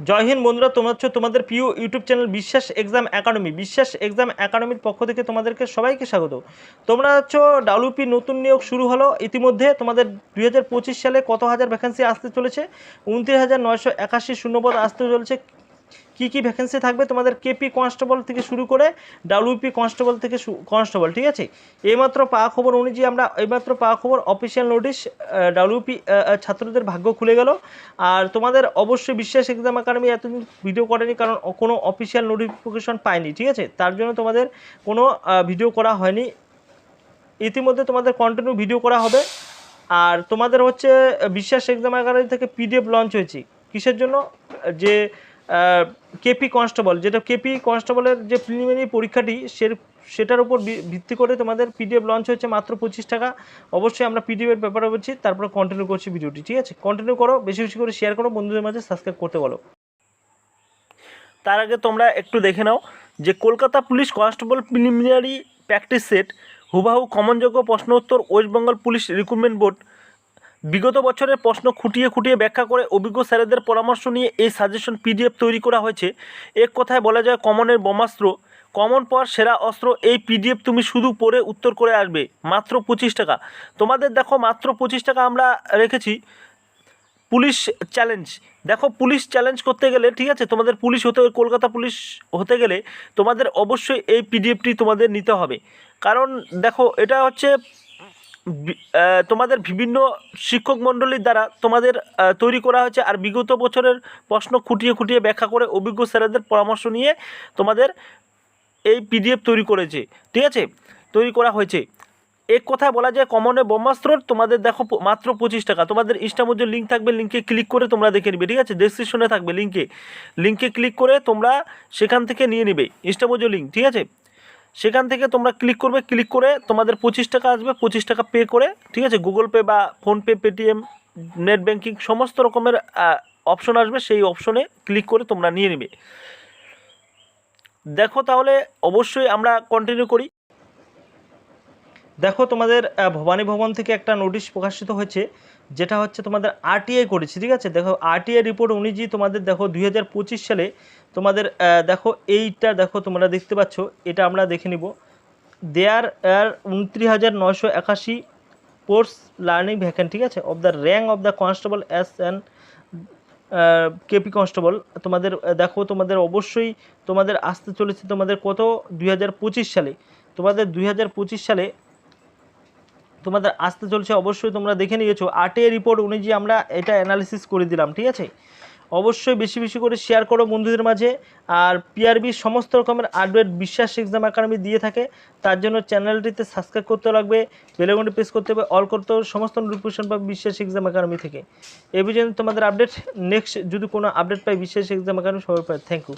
জয় বন্ধুরা, তোমরা হচ্ছে তোমাদের প্রিয় YouTube channel Biswas exam academy. Biswas exam একাডেমির পক্ষ থেকে তোমাদেরকে সবাইকে স্বাগত। তোমরা হচ্ছে ডাব্লিউপি নতুন নিয়োগ শুরু হলো। ইতিমধ্যে তোমাদের দুই হাজার পঁচিশ সালে কত হাজার ভ্যাকেন্সি আসতে চলেছে? উনত্রিশ হাজার নয়শো একাশি শূন্যপদ আসতে চলেছে। কী কী ভ্যাকেন্সি থাকবে? তোমাদের কেপি কনস্টেবল থেকে শুরু করে ডাব্লিউপি কনস্টেবল থেকে কনস্টেবল ঠিক আছে? এইমাত্র পাওয়া খবর অনুযায়ী আমরা এইমাত্র পাওয়া খবর অফিসিয়াল নোটিশ ডাব্লিউপি ছাত্রদের ভাগ্য খুলে গেল। আর তোমাদের অবশ্যই বিশ্বাস এক্সাম একাডেমি এতদিন ভিডিও করেনি কারণ কোনো অফিসিয়াল নোটিফিকেশন পায়নি, ঠিক আছে? তার জন্য তোমাদের কোনো ভিডিও করা হয়নি। ইতিমধ্যে তোমাদের কন্টিনিউ ভিডিও করা হবে। আর তোমাদের হচ্ছে বিশ্বাস এক্সাম একাডেমি থেকে পিডিএফ লঞ্চ হয়েছে। কিসের জন্য? যে কেপি কনস্টেবল যেটা কেপি কনস্টেবলের যে প্রিলিমিনারি পরীক্ষাটি সে সেটার উপর ভিত্তি করে তোমাদের পিডিএফ লঞ্চ হচ্ছে মাত্র পঁচিশ টাকা। অবশ্যই আমরা পিডিএফের ব্যাপারে বলছি, তারপরে কন্টিনিউ করছি ভিডিওটি, ঠিক আছে? কন্টিনিউ করো, বেশি বেশি করে শেয়ার করো, বন্ধুদের মাঝে সাবস্ক্রাইব করতে বলো। তার আগে তোমরা একটু দেখে নাও যে Kolkata police constable preliminary practice set হুবাহু কমনযোগ্য প্রশ্ন উত্তর West Bengal police recruitment board বিগত বছরের প্রশ্ন খুঁটিয়ে খুঁটিয়ে ব্যাখ্যা করে অভিজ্ঞ স্যারেদের পরামর্শ নিয়ে এই সাজেশন পিডিএফ তৈরি করা হয়েছে। এক কথায় বলা যায়, কমনের বোমাস্ত্র, কমন পাওয়ার সেরা অস্ত্র, এই পিডিএফ তুমি শুধু পড়ে উত্তর করে আসবে, মাত্র পঁচিশ টাকা। তোমাদের দেখো, মাত্র পঁচিশ টাকা আমরা রেখেছি পুলিশ চ্যালেঞ্জ দেখো, পুলিশ চ্যালেঞ্জ করতে গেলে, ঠিক আছে, তোমাদের পুলিশ হতে, কলকাতা পুলিশ হতে গেলে তোমাদের অবশ্যই এই পিডিএফটি তোমাদের নিতে হবে। কারণ দেখো, এটা হচ্ছে তোমাদের বিভিন্ন শিক্ষক মণ্ডলীর দ্বারা তোমাদের তৈরি করা হয়েছে আর বিগত বছরের প্রশ্ন খুঁটিয়ে খুঁটিয়ে ব্যাখ্যা করে অভিজ্ঞ স্যারেদের পরামর্শ নিয়ে তোমাদের এই পিডিএফ তৈরি করেছে। ঠিক আছে? তৈরি করা হয়েছে। এক কথা বলা যায়, কমনে ব্রহ্মাস্ত্র তোমাদের দেখো মাত্র পঁচিশ টাকা। তোমাদের ইনস্টামধ্যে লিঙ্ক থাকবে লিঙ্কে ক্লিক করে তোমরা দেখে নিবে। ঠিক আছে? ডেসক্রিপশনে থাকবে লিঙ্কে লিঙ্কে ক্লিক করে তোমরা সেখান থেকে নিয়ে নিবে ইনস্টামোজো লিঙ্ক ঠিক আছে? সেখান থেকে তোমরা ক্লিক করবে ক্লিক করে তোমাদের পঁচিশ টাকা আসবে, পঁচিশ টাকা পে করে, ঠিক আছে? গুগল পে বা ফোনপে পেটিএম নেট ব্যাঙ্কিং সমস্ত রকমের অপশন আসবে, সেই অপশনে ক্লিক করে তোমরা নিয়ে নেবে। দেখো তাহলে অবশ্যই আমরা কন্টিনিউ করি। দেখো তোমাদের ভবানী ভবন থেকে একটা নোটিশ প্রকাশিত হয়েছে, যেটা হচ্ছে তোমাদের আরটিআই করেছে, ঠিক আছে? দেখো আরটিআই রিপোর্ট অনুযায়ী তোমাদের দেখো দুই হাজার পঁচিশ সালে তোমাদের দেখো এইটা দেখো তোমরা দেখতে পাচ্ছ, এটা আমরা দেখে নিব। দেয়ার আর উনত্রিশ হাজার নয়শো একাশি পোস্ট লার্নিং ভ্যাকেন্ট ঠিক আছে? Of the rank of the constable as and KP constable তোমাদের দেখো তোমাদের অবশ্যই তোমাদের আসতে চলেছে তোমাদের কত? দুই হাজার পঁচিশ সালে। তোমাদের দুই হাজার পঁচিশ সালে তোমাদের আসতে চলছে, অবশ্যই তোমরা দেখে নিয়েছো। আরটিআই রিপোর্ট অনুযায়ী আমরা এটা অ্যানালিসিস করে দিলাম, ঠিক আছে? অবশ্যই বেশি বেশি করে শেয়ার করো বন্ধুদের মাঝে। আর পিআরবি সমস্ত রকমের আপডেট বিশ্বাস এক্সাম একাডেমি দিয়ে থাকে। তার জন্য চ্যানেলটিতে সাবস্ক্রাইব করতে লাগবে বেলেগনটি প্রেস করতে হবে অল করতে হবে, সমস্ত নোটিফিকেশন পাবে বিশ্বাস এক্সাম একাডেমি থেকে। এই পর্যন্ত তোমাদের আপডেট নেক্সট যদি কোনো আপডেট পাই, বিশ্বাস এক্সাম একাডেমি সবাই পাই থ্যাংক ইউ